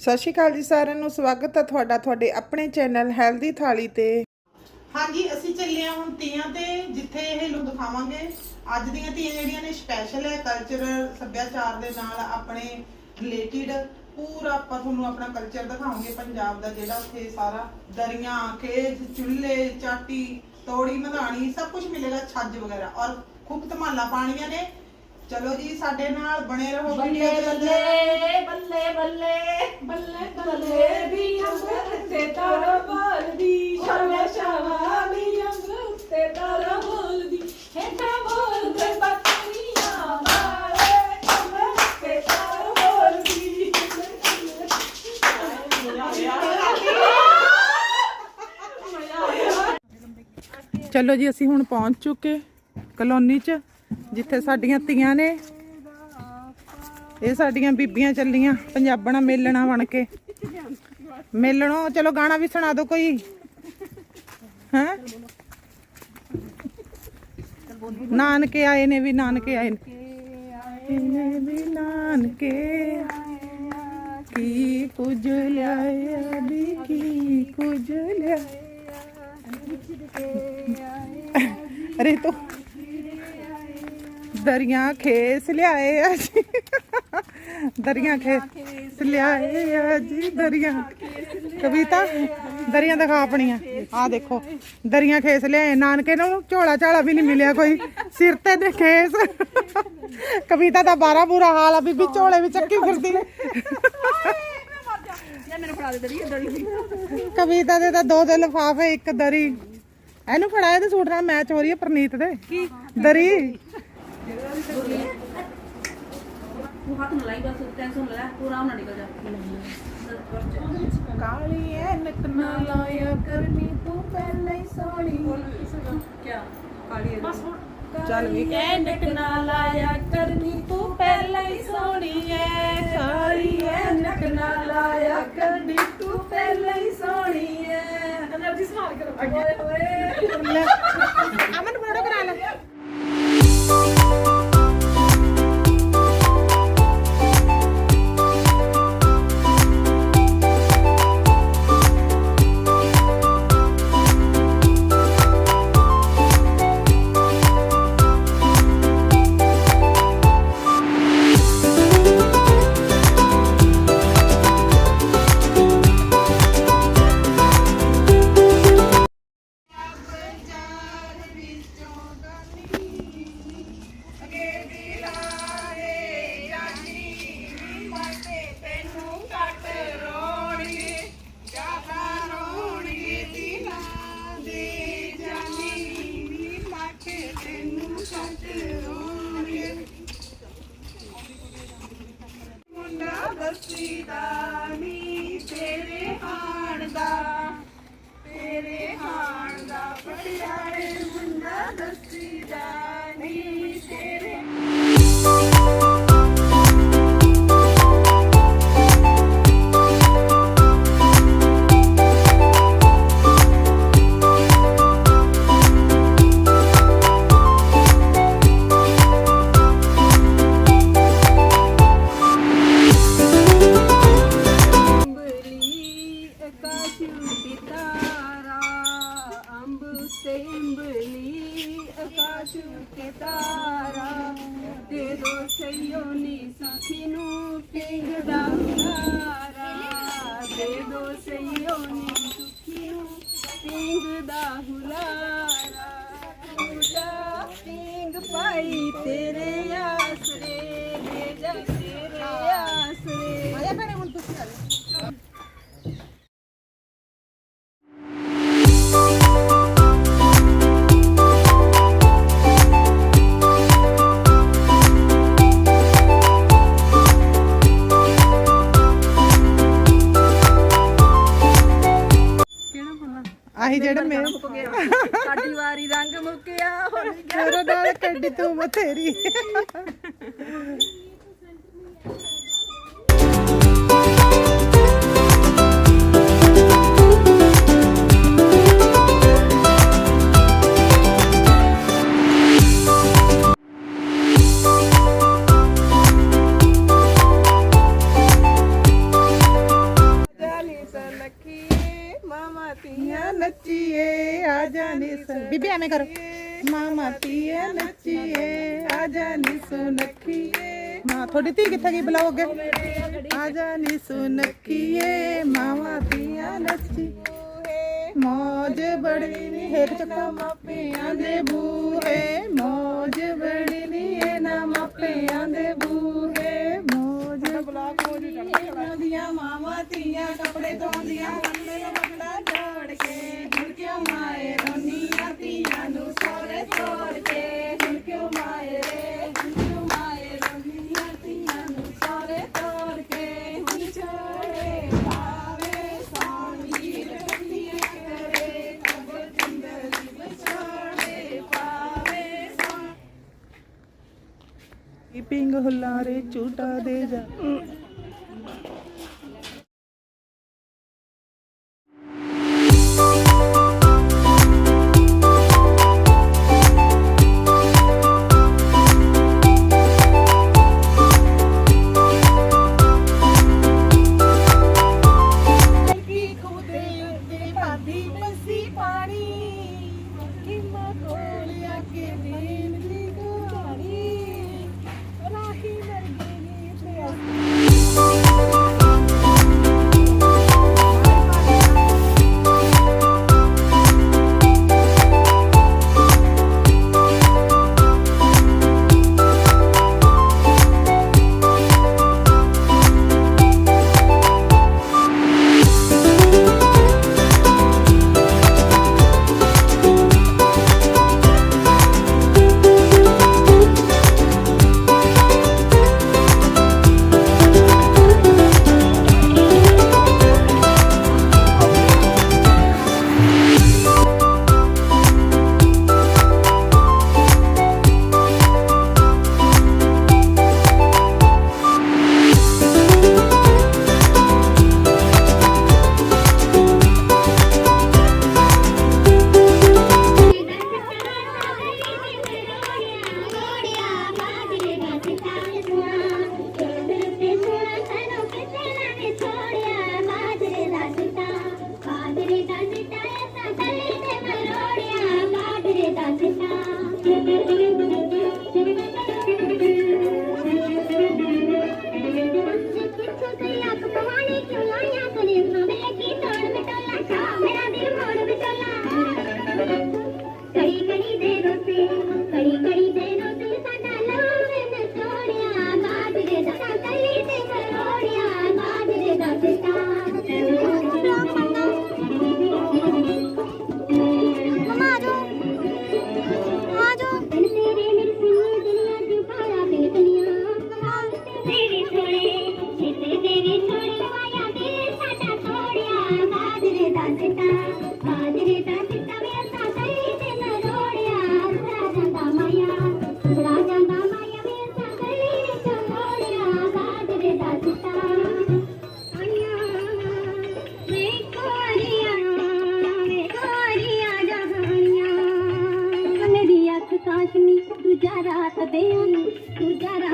ਸਤਿ ਸ਼੍ਰੀ ਅਕਾਲ ਜੀ ਸਾਰਿਆਂ ਨੂੰ, ਸਵਾਗਤ ਹੈ ਤੁਹਾਡਾ ਤੁਹਾਡੇ ਆਪਣੇ ਚੈਨਲ ਹੈਲਦੀ ਥਾਲੀ ਤੇ। ਹਾਂਜੀ, ਅਸੀਂ ਚੱਲੇ ਹਾਂ ਹੁਣ ਤੀਆਂ ਤੇ, ਜਿੱਥੇ ਇਹ ਲੁੱਕ ਦਿਖਾਵਾਂਗੇ ਅੱਜ ਦੀਆਂ ਤੀਆਂ ਜਿਹੜੀਆਂ ਨੇ ਸਪੈਸ਼ਲ ਹੈ ਕਲਚਰ ਸੱਭਿਆਚਾਰ ਦੇ ਨਾਲ ਆਪਣੇ ਰਿਲੇਟਡ ਪੂਰਾ ਆਪਾਂ ਤੁਹਾਨੂੰ ਆਪਣਾ ਕਲਚਰ ਦਿਖਾਵਾਂਗੇ ਪੰਜਾਬ ਦਾ, ਜਿਹੜਾ ਉੱਥੇ ਸਾਰਾ ਦਰੀਆਂ, ਖੇਤ, ਚੁੱਲ੍ਹੇ, ਚਾਟੀ, ਤੋੜੀ, ਮਧਾਣੀ, ਸਭ ਕੁਝ ਮਿਲੇਗਾ, ਛੱਜ ਵਗੈਰਾ। ਔਰ ਖੂਬ ਧਮਾਲਾ ਪਾਣੀਆਂ ਨੇ। ਚਲੋ ਜੀ ਸਾਡੇ ਨਾਲ ਬਣੇ ਰਹੋ ਬੱਲੇ ਦੇ। ਬੱਲੇ। ਬੱਲੇ ਬੱਲੇ ਬੱਲੇ ਬੱਲੇ ਵੀ ਅੰਗ ਤੇ ਤਾਰਾ ਬੋਲਦੀ ਸ਼ਾਵਾ ਸ਼ਾਵਾ ਵੀ ਅੰਗ ਤੇ ਮਾਰੇ ਅੰਗ ਤੇ ਤਾਰਾ ਬੋਲਦੀ। ਚਲੋ ਜੀ ਅਸੀਂ ਹੁਣ ਪਹੁੰਚ ਚੁੱਕੇ ਕਲੋਨੀ 'ਚ। ਜਿੱਥੇ ਸਾਡੀਆਂ ਧੀਆਂ ਨੇ ਇਹ ਸਾਡੀਆਂ ਬੀਬੀਆਂ ਚੱਲੀਆਂ ਪੰਜਾਬਣਾ ਮੇਲਣਾ ਬਣ ਕੇ। ਮੇਲਣੋ ਚਲੋ ਗਾਣਾ ਵੀ ਸੁਣਾ ਦਿਓ ਕੋਈ। ਹੈ? ਨਾਨਕੇ ਆਏ ਨੇ ਵੀ ਨਾਨਕੇ ਆਏ ਨੇ। ਵੀ ਨਾਨਕੇ ਕੀ ਕੁਝ ਲਿਆਇਆ ਵੀ ਕੀ ਕੁਝ ਲਿਆਇਆ ਅਰੇ ਤੋ ਦਰੀਆਂ ਖੇਸ ਲਿਆਏ ਆ ਜੀ ਦਰੀਆਂ ਖੇਸ ਲਿਆਏ ਆ ਜੀ ਦਰੀਆਂ। ਕਵਿਤਾ ਦਰੀਆਂ ਦਿਖਾ ਆਪਣੀਆਂ। ਆ ਦੇਖੋ ਦਰੀਆਂ ਖੇਸ ਲਿਆਏ। ਨਾਨਕੇ ਨੂੰ ਝੋਲਾ ਝਾਲਾ ਵੀ ਨਹੀਂ ਮਿਲਿਆ ਕੋਈ। ਸਿਰ ਤੇ ਦੇ ਖੇਸ। ਕਵਿਤਾ ਦਾ ਬਾਰਾ ਬੁਰਾ ਹਾਲ ਆ ਬੀਬੀ ਝੋਲੇ ਵੀ ਚੱਕੀ ਫਿਰਦੀ ਕਵਿਤਾ ਦੇ ਤਾਂ ਦੋ ਦੋ ਲਿਫਾਫੇ ਇੱਕ ਦਰੀ। ਇਹਨੂੰ ਫੜਾਇਆ ਤੇ ਸੂਟ ਨਾਲ ਮੈਚ ਹੋ ਰਹੀ ਹੈ ਪ੍ਰਨੀਤ ਦੇ। ਕੀ? ਦਰੀ। ਤੂੰ ਹੱਥ ਨੂੰ ਲਾਈ ਬਸ ਟੈਨਸ਼ਨ ਲੈ ਤੂੰ ਆਰਾਮ ਨਾਲ ਨਿਕਲ ਜਾ ਕਾਲੀ ਐਨਕ ਨਾ ਲਾਇਆ ਕਰਨੀ ਤੂੰ ਪਹਿਲਾਂ ਹੀ ਸੋਹਣੀ ਕੀ ਕਾਲੀ ਹੈ ਬਸ ਚੱਲ ਵੀ ਐਨਕ ਨਾ ਲਾਇਆ ਕਰਨੀ ਤੂੰ ਪਹਿਲਾਂ ਹੀ ਸੋਹਣੀ ਐ। ਕਾਲੀ ਐਨਕ ਨਾ ਲਾਇਆ ਕਰਨੀ ਤੂੰ ਪਹਿਲਾਂ ਹੀ ਸੋਹਣੀ ਐ ਐਨਰਜੀ ਸੰਭਾਲ ਕੇ ਓਏ। ਹੋਏ ਨੀ ਤੇਰੇ ਹਾਰਡ ਦਾ ਤੇਰੇ ਹਾਰਡ ਦਾ ਪਟਿਆਲੇ ਮੁੰਡਾ ਦੱਸ ਤੇਰੇ। ਆਕਾਸ਼ ਉੱਤੇ ਤਾਰਾ ਅੰਬ ਤੇ ਅੰਬਲੀ ਆਕਾਸ਼ ਉੱਤੇ ਤਾਰਾ ਦੇ ਦੋ ਸਈਓ ਨੀ ਸਾਥੀ ਨੂੰ ਪਿੰਗ ਦਾ ਹੁਲਾਰਾ ਦੇ ਦੋ ਜਿਹੜੇ ਮੇਰੇ ਸਾਡੀ ਵਾਰੀ ਰੰਗ ਮੁੱਕਿਆ ਹੁਣ ਮੇਰੇ ਨਾਲ ਕੱਢੀ ਤੂੰ ਬਥੇਰੀ। ਐਵੇਂ ਕਰੋ? ਮਾਮਾ ਪੀਏ ਨੱਚੀਏ ਆਜਾ ਨੀ ਸੁਨੱਖੀਏ। ਮਾਂ ਤੁਹਾਡੀ ਧੀ ਕਿੱਥੇ ਗਈ ਬੁਲਾਓ ਆ ਆਜਾ ਨੀ ਸੁਨੱਖੀਏ ਮਾਮਾ ਪੀਆ ਨੱਚੀ। ਮੌਜ ਬੜੀ ਨੀ ਹੇਠ ਚੱਕੋ। ਮਾਪਿਆਂ ਦੇ ਬੂਹੇ ਮੌਜ ਬੜੀ ਨੀ ਹੁਲਾਰੇ ਝੂਟਾ ਦੇ ਜਾ। 谢谢大家 गुजारा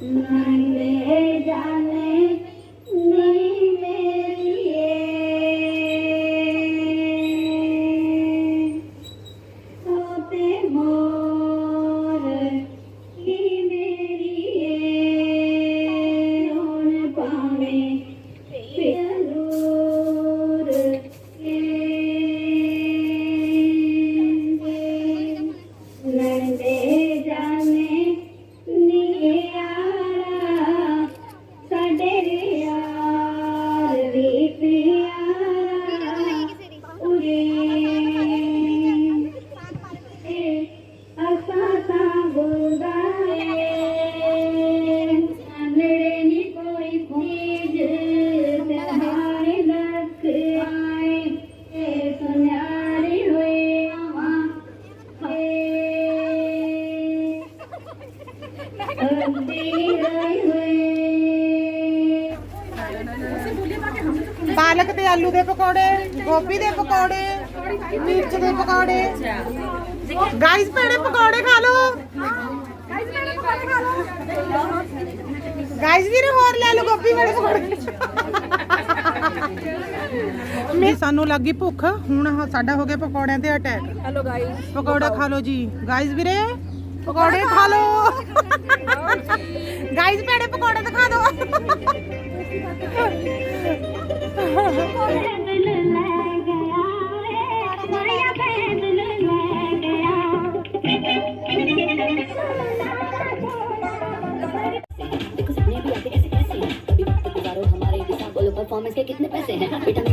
嗯 ਤੇ ਆਲੂ ਦੇ ਪਕੌੜੇ ਗੋਭੀ ਦੇ ਪਕੌੜੇ ਮਿਰਚ ਦੇ ਪਕੌੜੇ। ਗਾਈਸ ਭੈਣੇ ਪਕੌੜੇ ਖਾ ਲਓ। ਗਾਈਸ ਵੀਰੇ ਹੋਰ ਲੈ ਲਓ ਗੋਭੀ ਵਾਲੇ ਪਕੌੜੇ। ਮੇ ਸਾਨੂੰ ਲੱਗੀ ਭੁੱਖ। ਹੁਣ ਸਾਡਾ ਹੋ ਗਿਆ ਪਕੌੜਿਆਂ ਤੇ ਅਟੈਕ ਹੈਲੋ ਗਾਇਸ ਪਕੌੜਾ ਖਾ ਲਓ ਜੀ। ਗਾਈਸ ਵੀਰੇ ਪਕੌੜੇ ਖਾ ਲਓ। ਗਾਈਸ ਭੈਣੇ ਪਕੌੜੇ ਦਿਖਾ ਦਿਓ परफॉर्मेंस के कितने पैसे हैं बेटा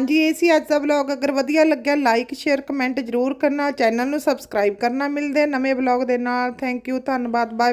ਹਾਂਜੀ, ਇਹ ਸੀ ਅੱਜ ਦਾ ਵਲੌਗ ਅਗਰ ਵਧੀਆ ਲੱਗਿਆ ਲਾਈਕ ਸ਼ੇਅਰ ਕਮੈਂਟ ਜ਼ਰੂਰ ਕਰਨਾ। ਚੈਨਲ ਨੂੰ ਸਬਸਕ੍ਰਾਈਬ ਕਰਨਾ ਮਿਲਦੇ ਨਵੇਂ ਵਲੌਗ ਦੇ ਨਾਲ। ਥੈਂਕ ਯੂ ਧੰਨਵਾਦ। Bye bye